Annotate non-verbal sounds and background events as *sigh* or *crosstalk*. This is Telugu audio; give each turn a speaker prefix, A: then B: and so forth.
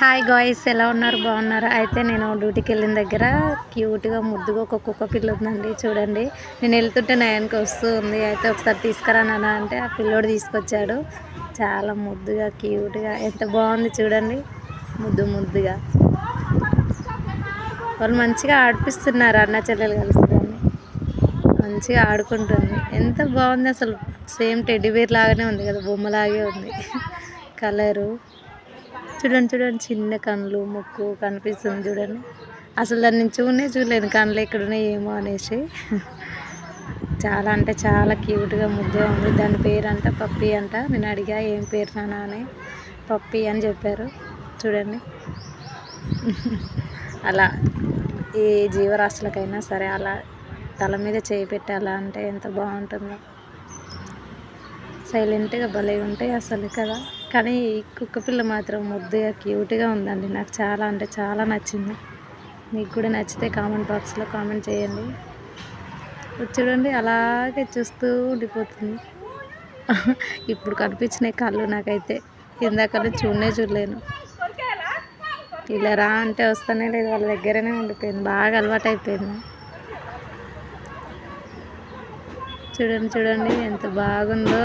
A: హాయ్ గాయ్స్ ఎలా ఉన్నారు? బాగున్నారు? అయితే నేను డ్యూటీకి వెళ్ళిన దగ్గర క్యూట్గా ముద్దుగా ఒక కుక్క పిల్ల ఉందండి. చూడండి. నేను వెళ్తుంటే నయానికి వస్తూ ఉంది అయితే ఒకసారి తీసుకురానా అంటే ఆ పిల్లోడు తీసుకొచ్చాడు. చాలా ముద్దుగా క్యూట్గా ఎంత బాగుంది చూడండి. ముద్దు ముద్దుగా. వాళ్ళు మంచిగా ఆడిపిస్తున్నారు అన్న చెల్లెలు కలిసి దాన్ని. మంచిగా ఆడుకుంటుంది. ఎంత బాగుంది అసలు. సేమ్ టెడ్డీబేర్ లాగానే ఉంది కదా. బొమ్మలాగే ఉంది. *laughs* కలరు చూడండి చూడండి చిన్న కళ్ళు ముక్కు కనిపిస్తుంది చూడండి. అసలు దాన్ని నేను చూడనే చూడలేను కళ్ళు ఎక్కడున్నాయి ఏమో అనేసి. చాలా అంటే చాలా క్యూట్గా ముద్దుగా ఉంది. దాని పేరు అంట పప్పి అంట. నేను అడిగా ఏం పేరు నానా అని. పప్పి అని చెప్పారు. చూడండి. అలా ఏ జీవరాశులకైనా సరే అలా తల మీద చేయి పెట్టాలా అంటే ఎంత బాగుంటుందో. సైలెంట్గా భలే ఉంటాయి అసలు కదా. కానీ ఈ కుక్క పిల్ల మాత్రం ముద్దుగా క్యూట్గా ఉందండి. నాకు చాలా అంటే చాలా నచ్చింది. మీకు కూడా నచ్చితే కామెంట్ బాక్స్లో కామెంట్ చేయండి. చూడండి అలాగే చూస్తూ ఉండిపోతుంది. ఇప్పుడు కనిపించినాయి కళ్ళు నాకైతే. ఇందాక చూడనే చూడలేను. ఇలా రా అంటే వస్తానే లేదు వాళ్ళ దగ్గరనే ఉండిపోయింది. బాగా అలవాటు అయిపోయింది చూడండి చూడండి ఎంత బాగుందో